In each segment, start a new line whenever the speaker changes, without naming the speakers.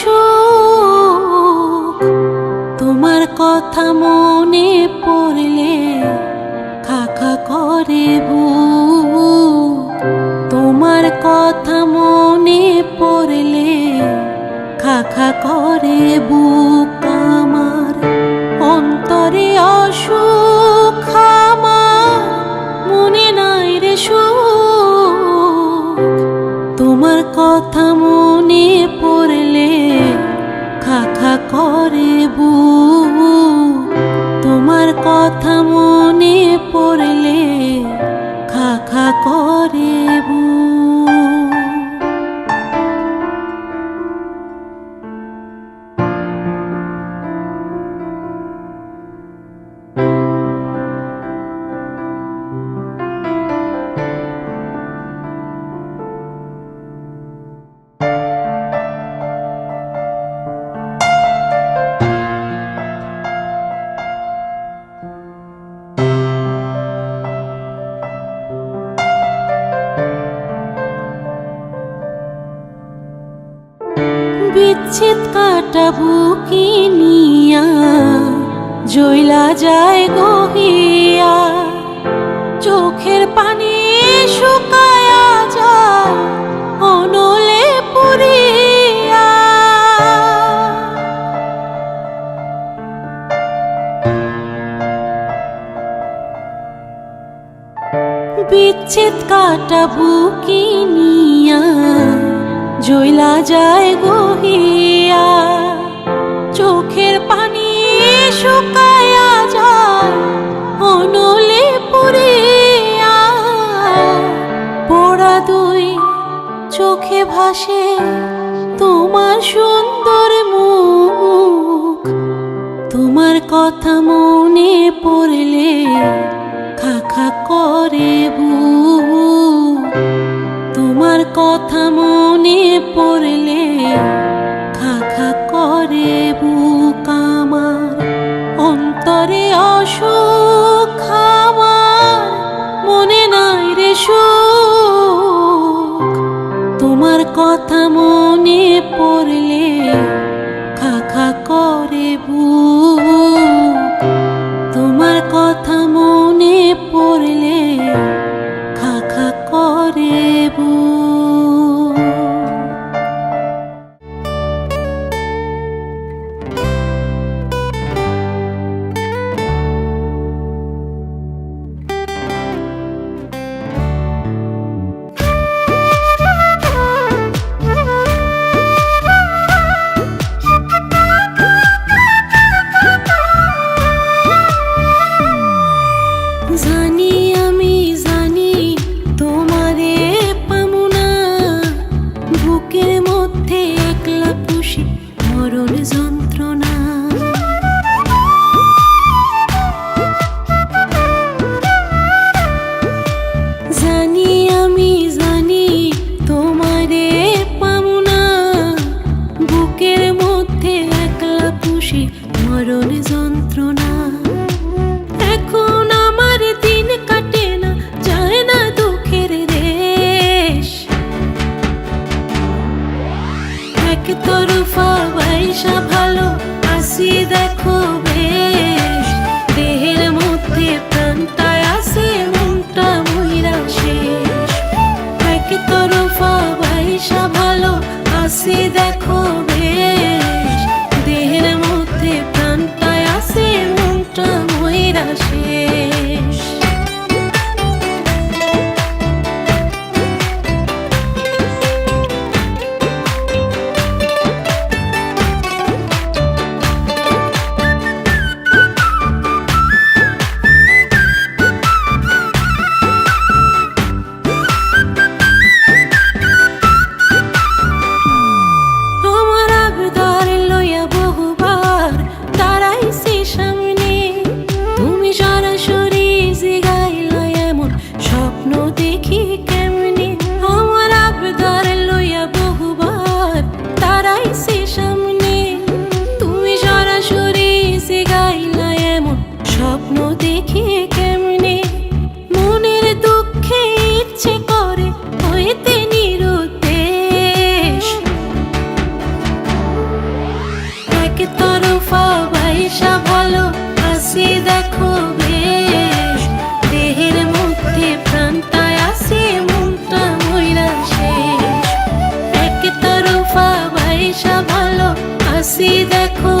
সুখ। তোমার কথা মনে পড়লে খাখা করে তোমার কথা মনে পড়লে খাখা করে বুক আমার অন্তরে অসুখ আমার, মনে নাই রে সুখ। তোমার কথা মনে করে কাটা বুকি নিয়া জইলা যায় গহিয়া চোখের পানি শুকায়া যায়, অনলে পুরিয়া বিচ্ছেদ কাটা বুকি নিয়া জইলা যায় গহিয়া চোখের পানি শুকায়া যায়, অনলে পুরিয়া পোড়া দুই চোখে ভাসে তোমার সুন্দর মুখ। তোমার কথা মনে পড়লে খাখা করে বুক তোমার কথা মনে পড়লে জানি আমি হাসি দেখো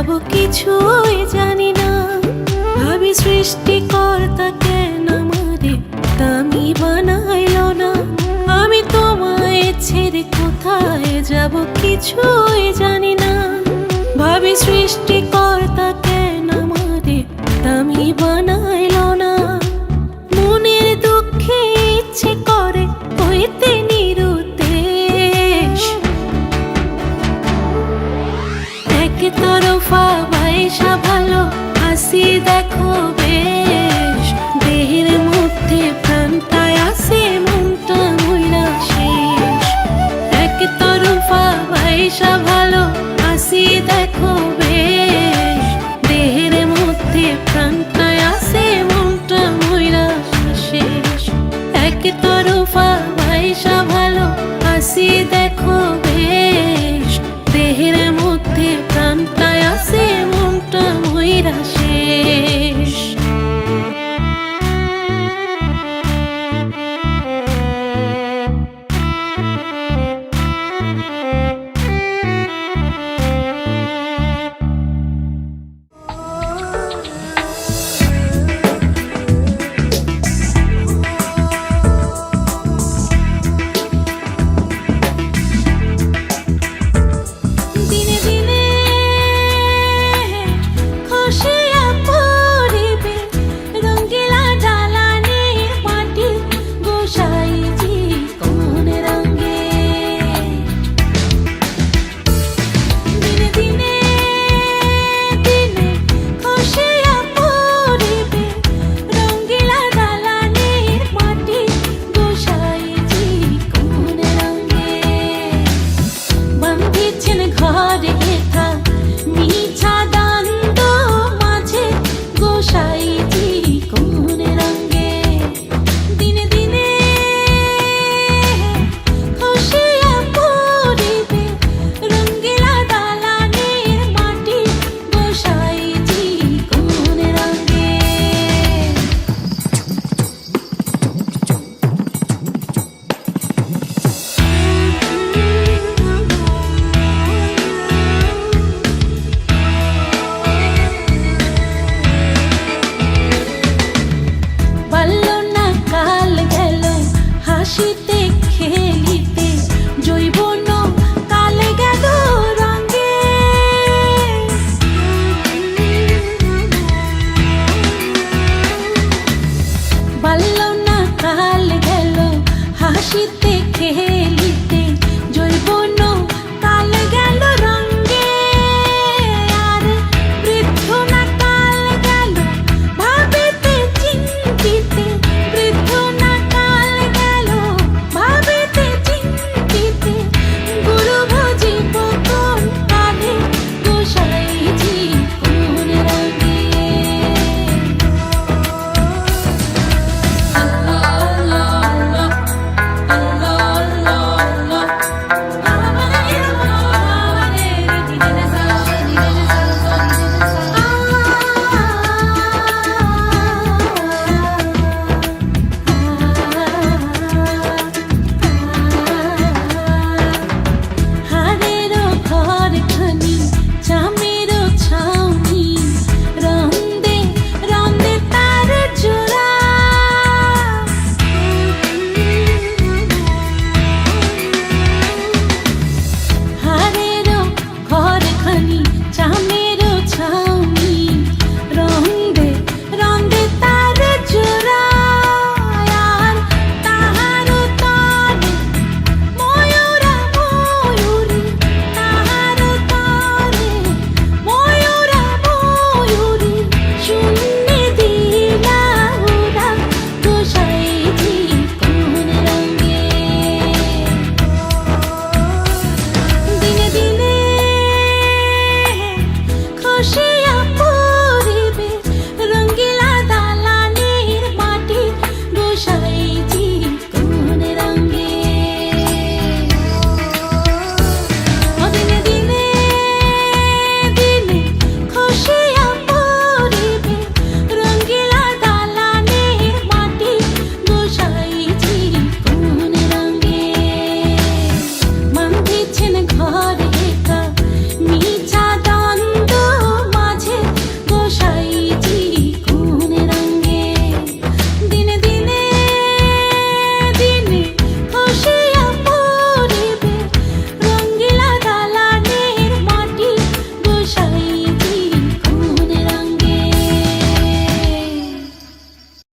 যাব কিছুই জানি না। ভাবি সৃষ্টিকর্তা কেন আমারে আমি বানাইল না? আমি তোমায় ছেড়ে কোথায় যাব কিছুই জানি না। ভাবি সৃষ্টি Love.